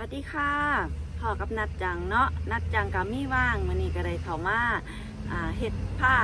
สวัสดีค่ะพ่อกับนัดจังเนาะนัดจังกับมี่ว่างมันนี่ก็ได้เข้ามาอ่าเฮ็ดผ้า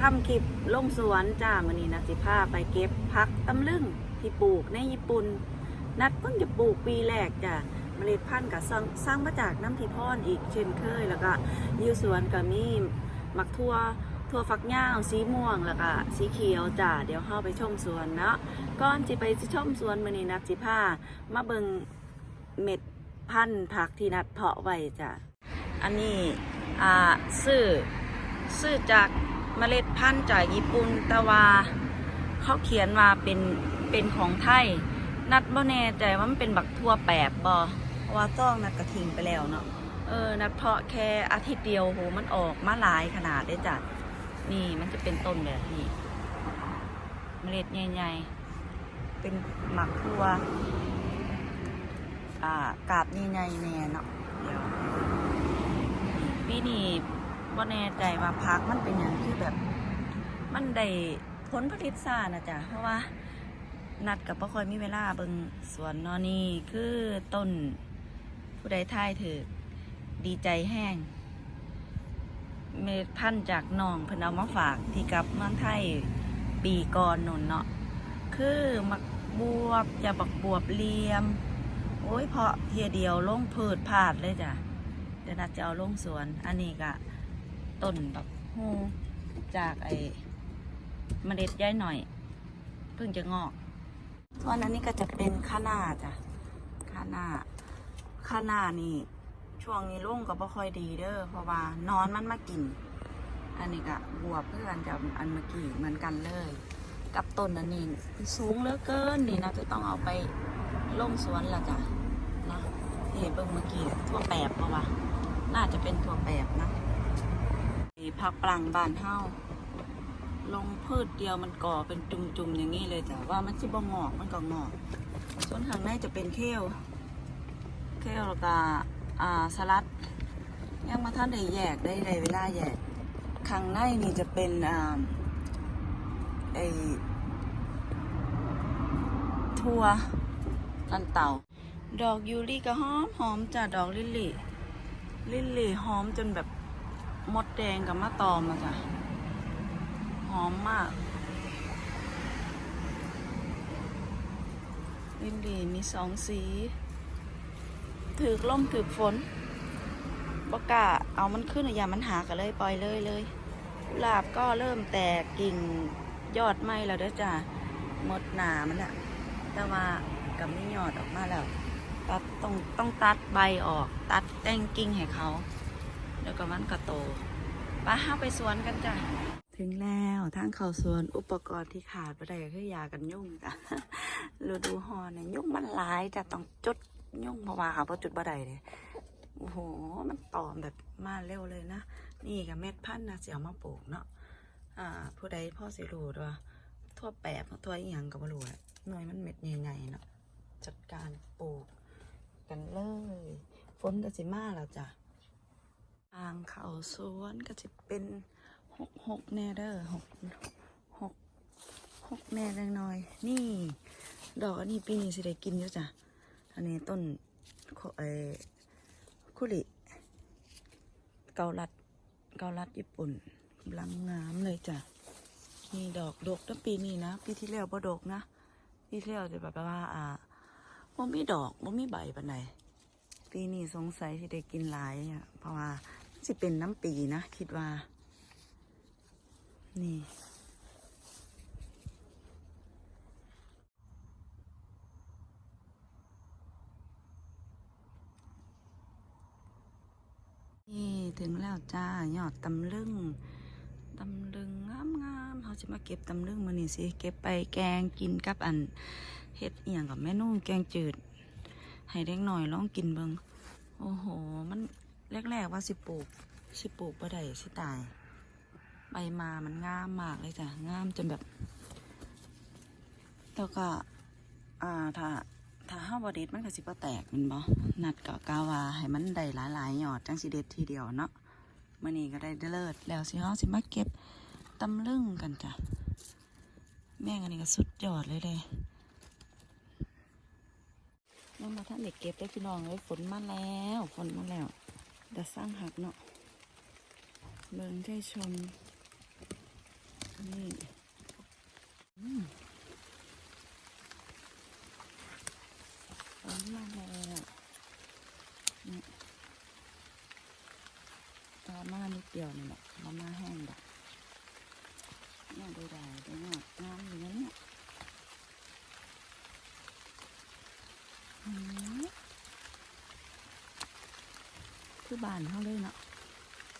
ทำคลิปลงสวนจ้ามันนี่นัดสิผ้าไปเก็บพักตำลึงที่ปลูกในญี่ปุ่น นัดเพิ่งจะปลูกปีแรกจ้ะเมล็ดพันธุ์กับสร้างมาจากน้ำทิพอนอีกเช่นเคย แล้วก็ยูสวนกับมีหมักทั่วทั่วฟักย่าวสีม่วงแล้วก็สีเขียวจ้ะเดี๋ยวเข้าไปชมสวนเนาะก่อนจะไปชมสวนมันนี่นัดสิผ้ามาเบิง เม็ดพันธุ์ผักที่นัดเพาะไว้จ้ะ อันนี้อ่าซื้อซื้อจากเมล็ดพันธุ์จากญี่ปุ่นแต่ว่าเขาเขียนว่าเป็นเป็นของไทย นัดบ่แน่ใจว่ามันเป็นบักทั่วแปบบ่เพราะว่าต้องนัดกระทิงไปแล้วเนาะเออนัดเพาะแค่อาทิตย์เดียวโหมันออกมาหลายขนาดเลยจ้ะนี่มันจะเป็นต้นแบบนี้เมล็ดใหญ่ๆเป็นหมักทั่ว อ่ากาบนี่ไงแน่เนาะเดี๋ยวปีนี้ว่าแน่ใจว่าพักมันเป็นอย่างที่แบบ มันได้ผลผลิตซ่านะจ๊ะเพราะว่า นัดกับพ่อคอยมีเวลาเบิงสวนนอนี่คือต้นผู้ใดท่ายถือดีใจแห้ง เม็ดพันจากน้องเพิ่นเอามาฝากที่กับเมืองไทยปีก่อนนนเนาะคือมักบวบจะบักบวบเลียม โอ้ยเพาะเทียเดียวลงพืชพาดเลยจ้ะเดี๋ยวนัดจะเอาลงสวน อันนี้ก็ต้นแบบฮูจากไอ้เมล็ดย้ายหน่อย เพิ่งจะงอกส่วนอันนี้ก็จะเป็นข้าหน้าจ้ะข้าหน้าข้าหน้านี่ ช่วงนี้ลงก็บ่ค่อยดีเด้อเพราะว่านอนมันมากิน อันนี้ก็บวบเพื่อนจะอันเมื่อกี้เหมือนกันเลย กับต้นอันนี้สูงเหลือเกินนี่นะจะต้องเอาไป ลงสวนละจ้ะนะที่เห็นเบิ่งเมื่อกี้ทั่วแปบปะวะน่าจะเป็นทั่วแปบนะผักปลังบานเฮาลงพืชเดียวมันก่อเป็นจุ่มๆอย่างนี้เลยจ้ะว่ามันสิบ่งอกมันก็งอกส่วนข้างในจะเป็นเคลเคลแล้วก็อ่าสลัด ยังมาท่านได้แยกได้ได้เวลาแยกข้างในนี่จะเป็นอ่าไอทั่ว ลันเตา ดอกยูริก็หอมหอมจ้ะดอกลิลลี่ ลิลลี่หอมจนแบบมดแดงกับมะตอมอะจ้ะหอมมาก ลิลลี่มีสองสี ถือล่มถือฝนบกล้าเอามันขึ้นอย่ามันหากันเลยปล่อยเลยเลยกุหลาบก็เริ่มแตกกิ่งยอดไหมแล้วเด้อจ้ะหมดหนามันอะแต่ว่า กับไม่หยอดออกมาแล้ว ตัดต้องต้องตัดใบออก ตัดแต่งกิ่งให้เขาแล้วก็มันก็โตไปห้าไปสวนกันจ้ะ ถึงแล้วทางเขาสวนอุปกรณ์ที่ขาดไปได้คือยากันยุ่งจ้ะฤดูฮอนเนี่ยยุ่งมันหลายจะต้องจุดยุ่งเพราะว่าเขาจุดบ่ได้เลยโอ้โห มันตอมแบบมาเร็วเลยนะ นี่กับเม็ดพันธุ์นะเสียวมาปลูกเนาะอ่า ผู้ใดพ่อสิรู้ว่าทั่วแปบทั่วอีหยังก็บ่รู้แหละหน่วยมันเม็ดใหญ่ๆเนาะ จัดการปลูกกันเลยฝนก็สิมาแล้วจ้ะทางเขาสวนก็จะเป็นหกหกแน่เด้อหกหกหกแน่เล็กน้อย นี่ ดอกอันนี้ปีนี้สิได้กินอยู่จ้ะอันนี้ต้นคเออคุริเกาลัดเกาลัดญี่ปุ่นกำลังงามเลยจ้ะนี่ดอกดกตั้งปีนี้นะ ปีที่แล้วบ่ดกนะ ปีที่แล้วจะแบบว่าอ่า บ่มีดอกบ่มีใบปานใดปีนี้สงสัยที่ได้กินหลายอะ เพราะว่ามันสิเป็นน้ำปีนะ คิดว่า นี่นี่ถึงแล้วจ้ายอดตำลึงตำลึงงามงามๆเขาจะมาเก็บตำลึงมานี่สิ เก็บไปแกงกินกับอัน เฮ็ดเอียงกับแม่นุ่งแกงจืด ให้เด็กหน่อยลองกินเบิงโอ้โห มันแรกๆว่าสิปลูกสิปลูกบ่ได้สิตาย ใบมามันงามมากเลยจ้ะงามจนแบบแล้วก็อ่าถ้าถ้าห้าบอดิดมันก็สิบ่แตกมันบ่นัดก็กาวาให้มันได้หลายๆหยอดจังสิเด็ดทีเดียวเนาะมื่อนี้ก็ได้เลิศแล้วสิฮาสิมาเก็บตำลึงกันจ้ะ แม่งอันนี้ก็สุดยอดเลยเลย มาท่านเด็กเก็บได้พี่น้องเลยฝนมาแล้วฝนมาแล้วเดี๋ยวสร้างหักเนาะเบิ่งได้ชมนี่อืมฝนมาแล้วนี่ตามานิดเดียวนี่แหละมามาแห้งดอกเนี่ยดูได้ดูงามงามอยู่นะเนี่ย อืม คือบานเขาเลยเนาะ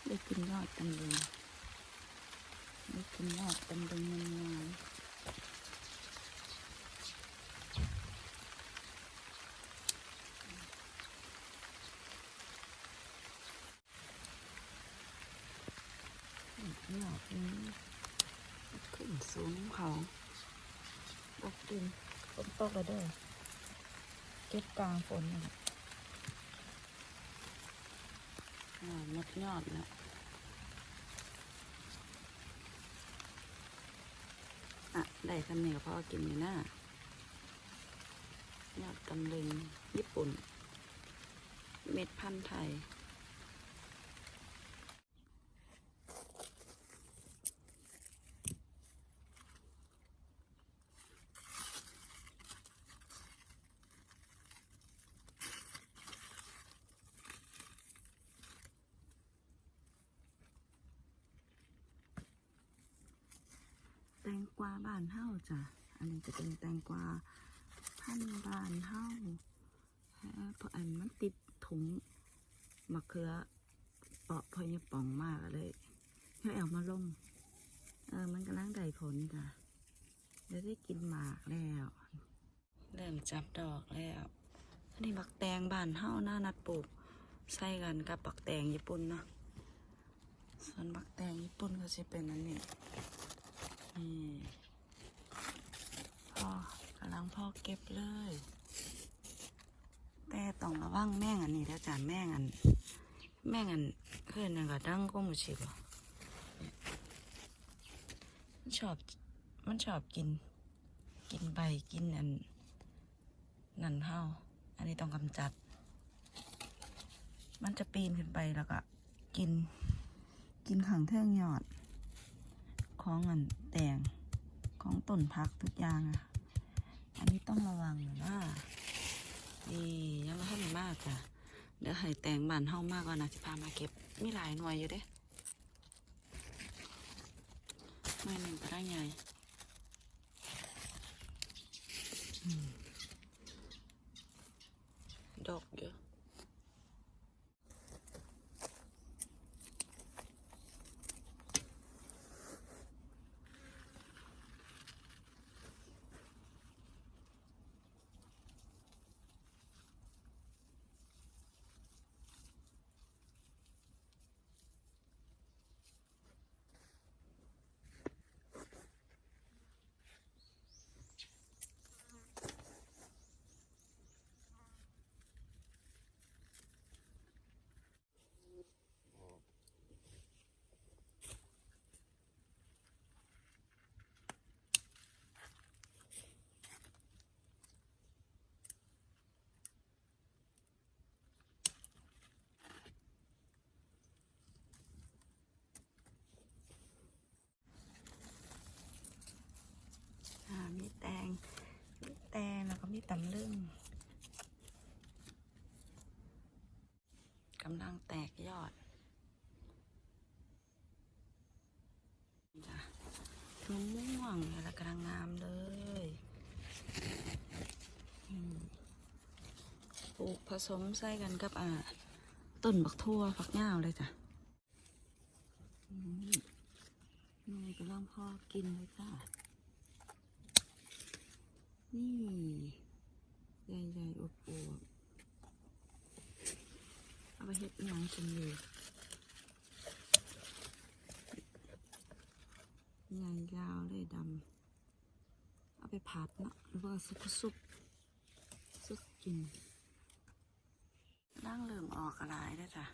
ได้กินยอดกันเลยได้กินยอดกันเป็นงามๆยอดนี้ขึ้นสูงเขาตกดินฝนตกแล้วเด้อ เก็บกลางฝนนี่แหละอ่าหมดยอดแล้วอะ ได้คำเหนียวพ่อกินอยู่นะยอดกำลึงญี่ปุ่น เม็ดพันธุ์ไทย แตงกวาบานเฮ้าจ้ะ อันนี้จะเป็นแตงกวาพันบานเฮ้าเอ่อเพราะอันมันติดถุงมะเขือเปาะพอยป่องมากเลยให้เอามาลงเออมันกำลังได้ผลจ้ะเดี๋ยวได้กินหมากแล้ว เริ่มจับดอกแล้วอันนี้บักแตงบานเฮ้าหน้านัดปลูกใส่กันกับบักแตงญี่ปุ่นเนาะส่วนบักแตงญี่ปุ่นก็จะเป็นอันนี้ นี่พ่อกำลังพ่อเก็บเลย แต่ต้องระวังแม่งอันนี้แล้วจ้ะแม่งอัน แม่งอันเพื่อนนั่ก็ดังก็มุชิบะมันชอบมันชอบกิน กินใบกินอัน นั่นเฮาอันนี้ต้องกำจัด มันจะปีนขึ้นไปแล้วก็ กิน กินขังเทิงยอด ของเงินแตงของต้นพักทุกอย่างอะอันนี้ต้องระวังนะนี่ยังไม่ทันมากจ้ะเดี๋ยวให้แตงบานเฮามากก่อนนะจะพามาเก็บมีหลายหน่วยอยู่เด้หน่วยหนึ่งก็ได้ไงอืมดอกเยอะ อ่ามีแตง มีแตงแล้วก็มี ตำลึงกำลังแตกยอดจ้ะทุ่งม่วงแล้วกำลังงามเลยปลูกผสมใส่กันกับอ่าต้นบักทั่วฝักยาวเลยจ้ะนี่กำลังพอกินเลยจ้ะนี่ ใหญ่ๆอบอวบๆเอาไปเฮ็ดหยังกินอยู่ใหญ่ยาวเลยดำเอาไปผัดเนาะหรือว่าซุปซุปซุปกินนั่งเริ่มออกอะไรได้จ้ะ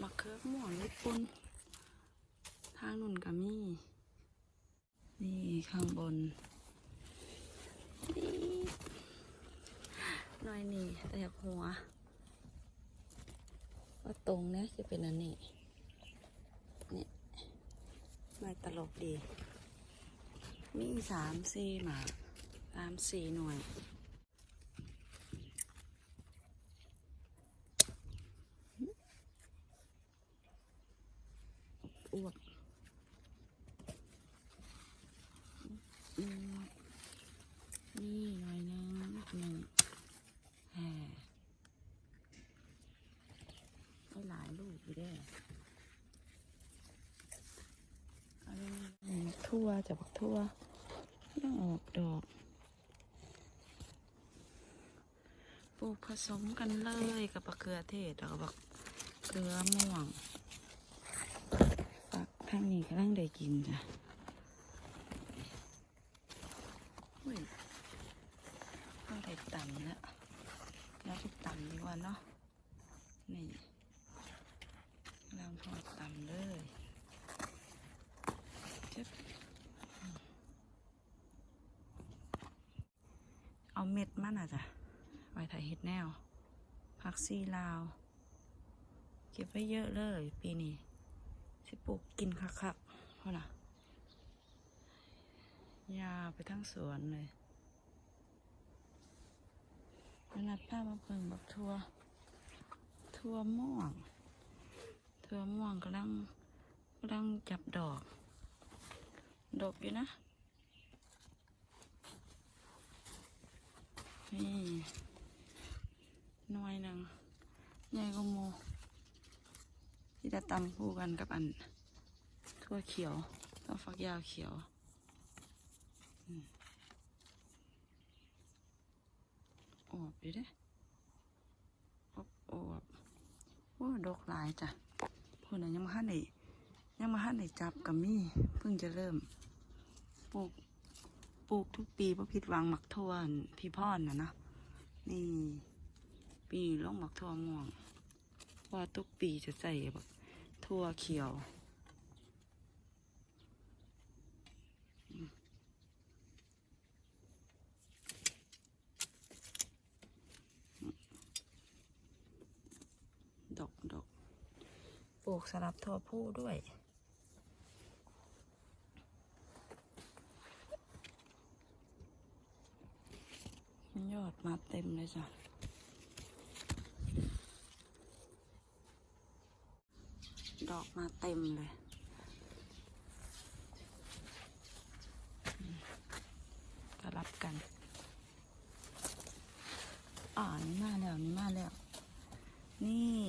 มะเขือม่วงญี่ปุ่นทางนุ่นก็มี นี่ข้างบน นี่แตกหัว ว่าตรงเนี้ยจะเป็นอันนี้ นี่ไม่ตลกดี มีสามสี่หมาสามสี่หน่วย อ้วกอืมนี่หน่อยนึงหนึ่งแห่ได้ หลายลูกอยู่ด้อเอาเลยนี่บักทั่วจะบักทั่วยังออกดอกปลูกผสมกันเลยกับมะเขือเทศแล้วก็บักเกลือม่วงฝักทางนี้กำลังได้กินจ้ะอุ้ยก็ได้ต่ำแล้วแล้วไปต่ำดีกว่าเนาะ นี่กำลังพอต่ำเลยเจ็บ เอาเม็ดมันอะจ้ะไว้ถ่ายเห็ดแนวผักซีลาว เก็บไว้เยอะเลย ปีนี้สิปลูกกินคักๆเพราะน่ะยาวไปทั้งสวนเลยเวลาป้ามาเพิ่งบักทัวทัวม่วงทัวม่วงกำลังกำลังจับดอกดอกอยู่นะ นี่หน่อยหนึ่งใหญ่กว่าโมที่จะตำคู่กันกับอันทั่วเขียวทั่วฟักยาวเขียวอืมอวบอยู่เด้อบอวบโอ้ดอกหลายจ้ะพูดนะยังมาหันไหนยังมาหันไหนจับกับมี่เพิ่งจะเริ่มปลูก ปลูกทุกปีเพราะผิดหวังหมักทวนพี่พ่อนนะนะนี่ ปีนี้ลงหมักทั่วม่วง ว่าทุกปีจะใส่แบบทั่วเขียวดอกดอกปลูกสลับทั่วผู้ด้วย ยอด มาเต็มเลยจ้ะ ดอกมาเต็มเลยก็รับกัน อ่านี่มาแล้ว นี่มาแล้ว นี่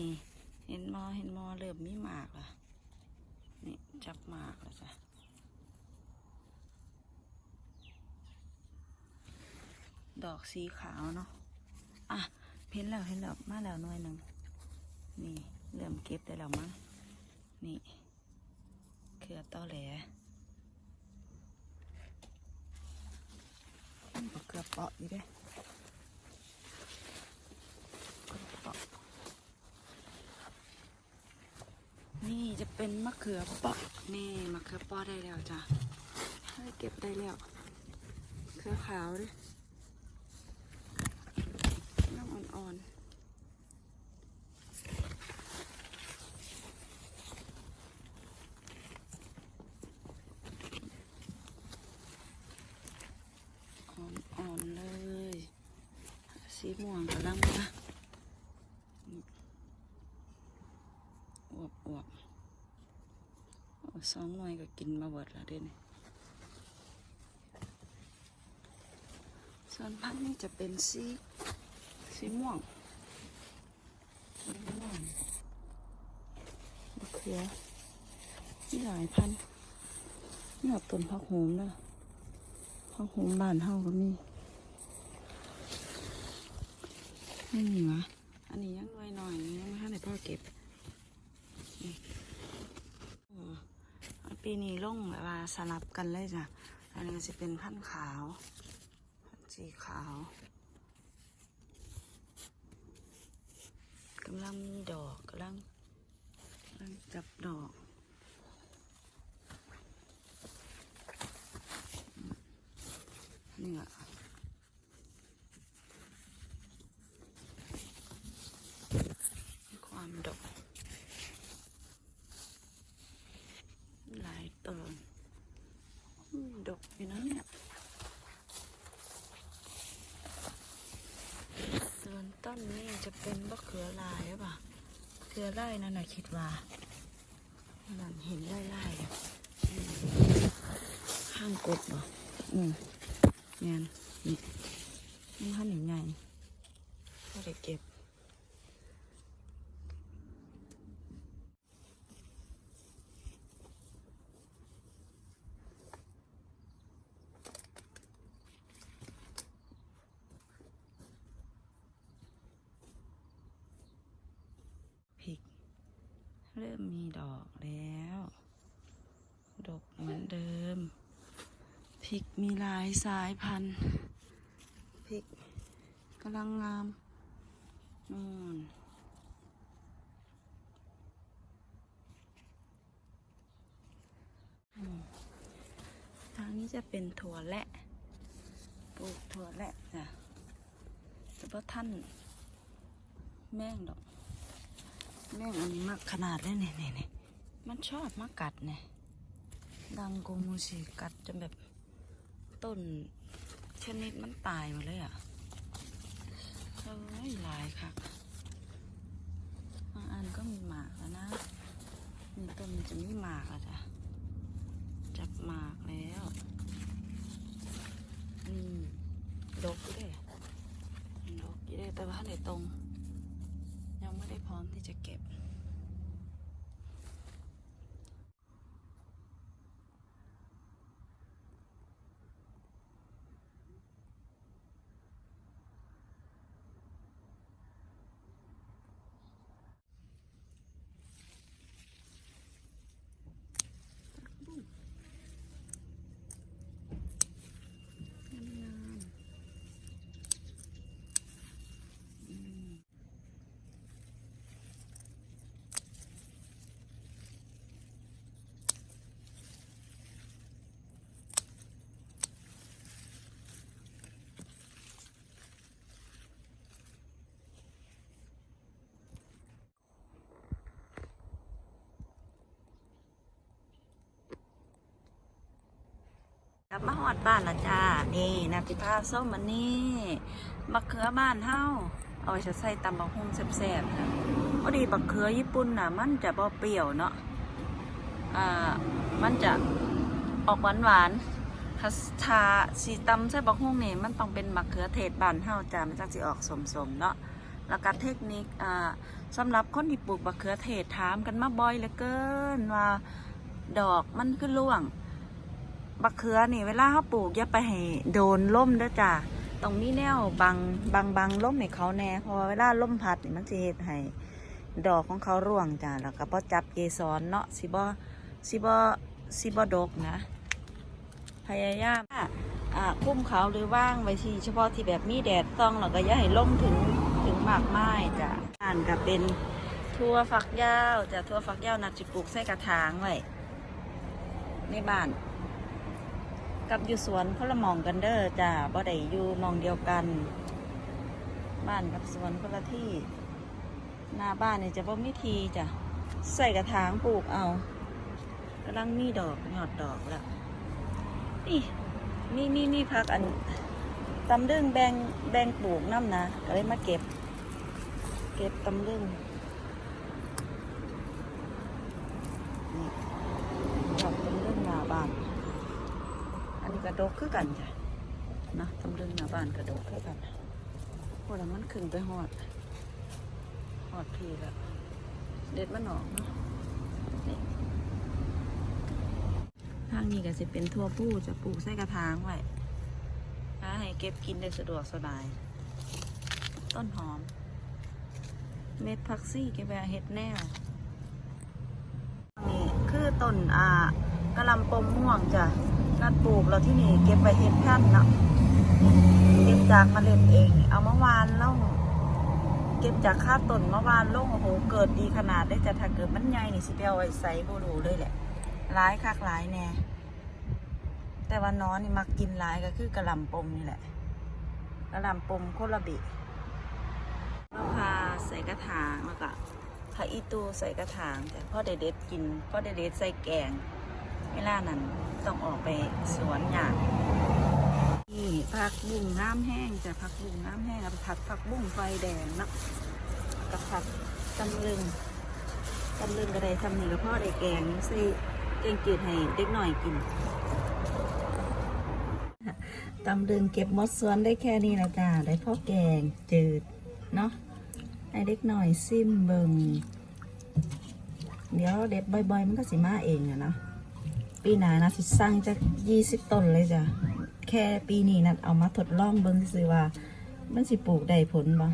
เห็นมอ เห็นมอเริ่มมีหมากละนี่ จับหมากแล้วจ้ะ ดอกสีขาวเนาะ อะเห็นแล้วเห็นแล้วมาแล้วหน่วยหนึ่ง นี่เริ่มเก็บได้แล้วมั้ง นี่เครือตอแหลเกลือเปาะอยู่ด้เกลือเปาะนี่จะเป็นมะเขือเปาะนี่มะเขือเปาะได้แล้วจ้ะให้เก็บได้แล้วเครือขาวเด้วยน้ำอ่อนๆ อ่อนๆเลย สีม่วงกำลังมาอวบอวบอ้สองหน่วยก็กินมาเบิดแล้วด้วยนี่ส่วนพันธุ์นี่จะเป็นสีสีม่วงสีม่วงมะเขือมีหลายพันธุ์นี่แบบต้นผักโหมนะข้าวโหมบ้านเฮาก็มี ไม่มีวะ อันนี้ยังน้อยหน่อยยังไม่ทันได้พ่อเก็บปีนี้ลงแบบว่าสลับกันเลยจ้ะ อันนี้จะเป็นพันขาว พันสีขาวกำลังมีดอกกำลังกำลังจับดอกนี่อะ กอยู่นะเนี่ยส่วนต้นนี้จะเป็นมะเขือลายหรือเปล่าเขือไร่นั่นน่ะคิดว่านั่นเห็นไล่ไล่ๆอะอืมข้างกบเหรออืมงานนี่นี่ข้าวเหนียวใหญ่ก็ได้เก็บ พริก เริ่มมีดอกแล้ว ดก เดิมพริกมีหลายสายพันธุ์พริกกำลังงามนู่นทางนี้จะเป็นถั่วแระปลูกถั่วแระจ้ะแต่ว่าท่านแม่งดอก แม่งอันนี้มากขนาดเลยเนี่ยเนี่ยเนี่ยมันชอบมากัดเนี่ย ดังโกมูสิกัดจนแบบต้นชนิดมันตายหมดเลยอะเอ้ยหลายค่ะบางอันก็มีหมากแล้วนะนี่ต้นมันจะมีหมากแล้วจ้ะจับหมากแล้วนี่ดกอยู่เลยดกอยู่เลยแต่ว่าในตรง ยังไม่ได้พร้อมที่จะเก็บ อดบ้านละจ้า นี่นาติภาส้มมันนี่บักเขือบ้านเฮาเอาไว้จะใส่ตำบักหุ่งแซ่บๆนะพอดีบักเขือญี่ปุ่นน่ะ มันจะบ่เปรี้ยวเนาะ อ่า มันจะออกหวานหวานๆถ้าทาสีตำใส่บักหุ่งนี่มันต้องเป็นบักเขือเทศบ้านเฮาจ้ามันจังสิออกสมๆเนาะแล้วก็เทคนิคอ่าสำหรับคนที่ปลูกบักเขือเทศถามกันมาบ่อยเหลือเกินว่า ดอกมันคือร่วง บักเขือนี่เวลาเขาปลูกอย่าไปให้โดนล่มเด้อจ้ะตรงนี้แนวบังบังบังล่มให้เขาแน่เพราะเวลาล่มพัดนี่มันจะเฮ็ดให้ดอกของเขาร่วงจ้ะแล้วก็พอจับเกสรเนาะสิบ่สิบ่สิบ่ดกนะ พยายามอ่าคุ้มเขาหรือว่างไว้ที่เฉพาะที่แบบมีแดดต้องแล้วก็อย่าให้ล่มถึงถึงมากไม้จ้ะอ่านก็เป็นทั่วฝักยาวจะทั่วฝักยาวนัดจิปลูกใส่กระถางไว้ในบ้าน กับอยู่สวนคนละหมองกันเด้อจ้าบ่ได้อยู่มองเดียวกัน บ้านกับสวนคนละที่ หน้าบ้านนี่จะบ่มีทีจ้ะใส่กระถางปลูกเอากำลังมีดอกหยอดดอกแล้วนี่มีมีมีพักอันตำลึงแบงแบงปลูกน้ำนะก็เลยมาเก็บ เก็บตำลึงนี่ดอกตำลึงหน้าบ้าน อันนี้ กระดกคือกันจ้ะนะตำลึงหน้าบ้านกระดกคือกันโอ้แล้วมันขึ้นไปหอดหอดพีแล้วเด็ดมันออกเนาะนี่ทางนี้ก็จะเป็นทั่วผู้จะปลูกใส่กระถางไว้ถ้าให้เก็บกินได้สะดวกสบาย ต้นหอม เม็ดพักซี่เก็บไว้เห็ดแนวนี่คือต้นอ่ากระลำปมม่วงจ้ะ นัดปลูกแล้วที่นี่เก็บไว้เห็ดพันเนาะเก็บจากเล็ดเอง เอามาวานแล้วเก็บจากค่าต้นมาวานลงโอ้โหเกิดดีขนาดได้จะถ้าเกิดมันใหญ่นี่สิไปเอาไว้ใส่บูรูเลยแหละร้ายคักร้ายแน่แต่ว่าน้อนนี่มักกินร้ายก็คือกระลำปมนี่แหละกระลำปมโคระบิมะพาใส่กระถางแล้วก็ผักอีตูใส่กระถางแต่พ่อเด็ดๆกินพ่อเด็ดๆใส่แกงเวลานั้น ต้องออกไปสวนอย่างนี่ผักบุ้งน้ำแห้งจะผักบุ้งน้ำแห้งกับผักผักบุ้งไฟแดงนะกับผักตำลึงตำลึงกระไดทำนี่กับพ่อได้แกงใส่แกงจืดให้เด็กหน่อยกินตำลึงเก็บมดสวนได้แค่นี้ละจ้าได้พ่อแกงจืดเนาะให้เด็กหน่อยซิมเบิงเดี๋ยวเด็ดบ่อยๆมันก็สิมาเองอะเนาะ ปีหน้านะสิสร้างจะยี่สิบต้นเลยจ้ะ แค่ปีนี้นะเอามาทดลองเบิ่งซื่อๆว่า มันสิปลูกได้ผลบ่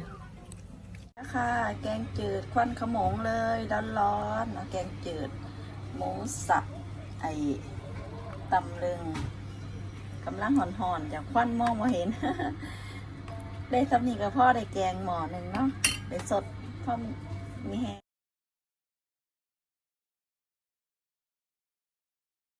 นะคะแกงจืดควันขมงเลยร้อนๆเนแกงจืด หมูสับไอตำลึงกำลังหอนๆจากควันมองมาเห็น ได้สำนีกับพ่อได้แกงหมอหนึ่งเนาะได้สดพ่อมีแฮง